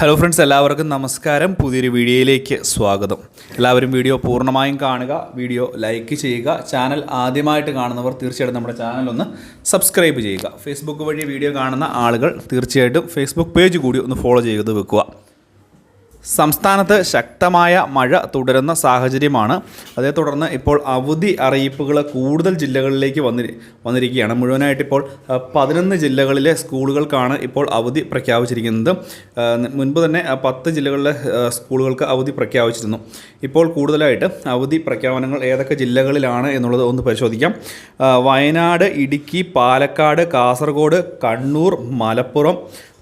Hello friends എല്ലാവർക്കും നമസ്കാരം. പുതിയൊരു വീഡിയോയിലേക്ക് സ്വാഗതം. എല്ലാവരും വീഡിയോ പൂർണമായും കാണുക വീഡിയോ ലൈക്ക് ചെയ്യുക ചാനൽ ആദ്യമായിട്ട് കാണുന്നവർ തീർച്ചയായിട്ടും നമ്മുടെ ചാനൽ ഒന്ന് സബ്സ്ക്രൈബ് ചെയ്യുക. ഫേസ്ബുക്ക് വഴി വീഡിയോ കാണുന്ന ആളുകൾ തീർച്ചയായിട്ടും ഫേസ്ബുക്ക് പേജ് കൂടി ഒന്ന് ഫോളോ ചെയ്ത് വെക്കുക. സംസ്ഥാനത്ത് ശക്തമായ മഴ തുടരുന്ന സാഹചര്യമാണ്. അതേ തുടർന്ന് ഇപ്പോൾ അവധി അറിയിപ്പുകൾ കൂടുതൽ ജില്ലകളിലേക്ക് വന്നി വന്നിരിക്കുകയാണ്. മുഴുവനായിട്ട് ഇപ്പോൾ പതിനൊന്ന് ജില്ലകളിലെ സ്കൂളുകൾക്കാണ് ഇപ്പോൾ അവധി പ്രഖ്യാപിച്ചിരിക്കുന്നത്. മുൻപ് തന്നെ പത്ത് ജില്ലകളിലെ സ്കൂളുകൾക്ക് അവധി പ്രഖ്യാപിച്ചിരുന്നു. ഇപ്പോൾ കൂടുതലായിട്ട് അവധി പ്രഖ്യാപനങ്ങൾ ഏതൊക്കെ ജില്ലകളിലാണ് എന്നുള്ളത് ഒന്ന് പരിശോധിക്കാം. വയനാട് ഇടുക്കി പാലക്കാട് കാസർഗോഡ് കണ്ണൂർ മലപ്പുറം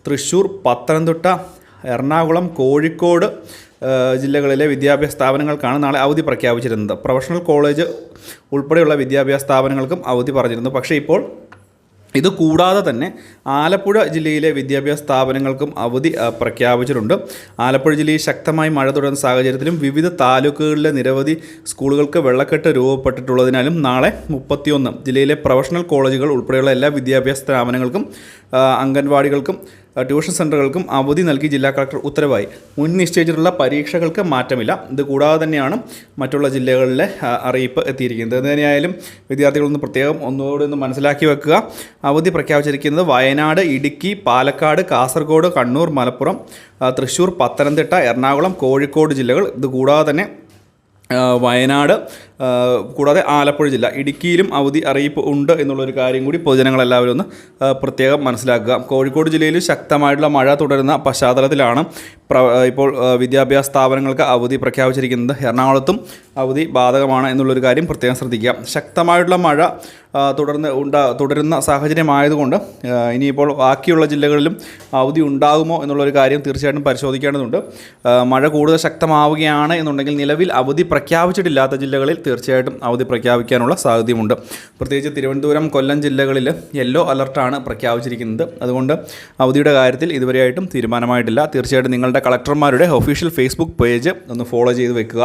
തൃശ്ശൂർ പത്തനംതിട്ട എറണാകുളം കോഴിക്കോട് ജില്ലകളിലെ വിദ്യാഭ്യാസ സ്ഥാപനങ്ങൾക്കാണ് നാളെ അവധി പ്രഖ്യാപിച്ചിരുന്നത്. പ്രൊഫഷണൽ കോളേജ് ഉൾപ്പെടെയുള്ള വിദ്യാഭ്യാസ സ്ഥാപനങ്ങൾക്കും അവധി പറഞ്ഞിരുന്നു. പക്ഷേ ഇപ്പോൾ ഇത് കൂടാതെ തന്നെ ആലപ്പുഴ ജില്ലയിലെ വിദ്യാഭ്യാസ സ്ഥാപനങ്ങൾക്കും അവധി പ്രഖ്യാപിച്ചിട്ടുണ്ട്. ആലപ്പുഴ ജില്ലയിൽ ശക്തമായി മഴ തുടരുന്ന സാഹചര്യത്തിലും വിവിധ താലൂക്കുകളിലെ നിരവധി സ്കൂളുകൾക്ക് വെള്ളക്കെട്ട് രൂപപ്പെട്ടിട്ടുള്ളതിനാലും നാളെ മുപ്പത്തിയൊന്ന് ജില്ലയിലെ പ്രൊഫഷണൽ കോളേജുകൾ ഉൾപ്പെടെയുള്ള എല്ലാ വിദ്യാഭ്യാസ സ്ഥാപനങ്ങൾക്കും അംഗൻവാടികൾക്കും ട്യൂഷൻ സെന്ററുകൾക്കും അവധി നൽകി ജില്ലാ കളക്ടർ ഉത്തരവായി. മുൻ നിശ്ചയിച്ചിട്ടുള്ള പരീക്ഷകൾക്ക് മാറ്റമില്ല. ഇത് കൂടാതെ തന്നെയാണ് മറ്റുള്ള ജില്ലകളിലെ അറിയിപ്പ് എത്തിയിരിക്കുന്നത്. എന്ത് വിദ്യാർത്ഥികളൊന്നും പ്രത്യേകം ഒന്നുകൂടി ഒന്ന് മനസ്സിലാക്കി വെക്കുക. അവധി പ്രഖ്യാപിച്ചിരിക്കുന്നത് വയനാട് ഇടുക്കി പാലക്കാട് കാസർഗോഡ് കണ്ണൂർ മലപ്പുറം തൃശ്ശൂർ പത്തനംതിട്ട എറണാകുളം കോഴിക്കോട് ജില്ലകൾ. ഇത് കൂടാതെ തന്നെ വയനാട് കൂടാതെ ആലപ്പുഴ ജില്ല. ഇടുക്കിയിലും അവധി അറിയിപ്പ് ഉണ്ട് എന്നുള്ളൊരു കാര്യം കൂടി പൊതുജനങ്ങളെല്ലാവരും ഒന്ന് പ്രത്യേകം മനസ്സിലാക്കുക. കോഴിക്കോട് ജില്ലയിൽ ശക്തമായിട്ടുള്ള മഴ തുടരുന്ന പശ്ചാത്തലത്തിലാണ് ഇപ്പോൾ വിദ്യാഭ്യാസ സ്ഥാപനങ്ങൾക്ക് അവധി പ്രഖ്യാപിച്ചിരിക്കുന്നത് എറണാകുളത്തും അവധി ബാധകമാണ് എന്നുള്ളൊരു കാര്യം പ്രത്യേകം ശ്രദ്ധിക്കുക. ശക്തമായിട്ടുള്ള മഴ തുടർന്ന് ഉണ്ടാ തുടരുന്ന സാഹചര്യമായതുകൊണ്ട് ഇനിയിപ്പോൾ ബാക്കിയുള്ള ജില്ലകളിലും അവധി ഉണ്ടാകുമോ എന്നുള്ളൊരു കാര്യം തീർച്ചയായിട്ടും പരിശോധിക്കേണ്ടതുണ്ട്. മഴ കൂടുതൽ ശക്തമാവുകയാണ് എന്നുണ്ടെങ്കിൽ നിലവിൽ അവധി പ്രഖ്യാപിച്ചിട്ടില്ലാത്ത ജില്ലകളിൽ തീർച്ചയായിട്ടും അവധി പ്രഖ്യാപിക്കാനുള്ള സാധ്യതയുമുണ്ട്. പ്രത്യേകിച്ച് തിരുവനന്തപുരം കൊല്ലം ജില്ലകളിൽ യെല്ലോ അലർട്ടാണ് പ്രഖ്യാപിച്ചിരിക്കുന്നത്. അതുകൊണ്ട് അവധിയുടെ കാര്യത്തിൽ ഇതുവരെയായിട്ടും തീരുമാനമായിട്ടില്ല. തീർച്ചയായിട്ടും കളക്ടർമാരുടെ ഒഫീഷ്യൽ ഫേസ്ബുക്ക് പേജ് ഒന്ന് ഫോളോ ചെയ്ത് വെക്കുക.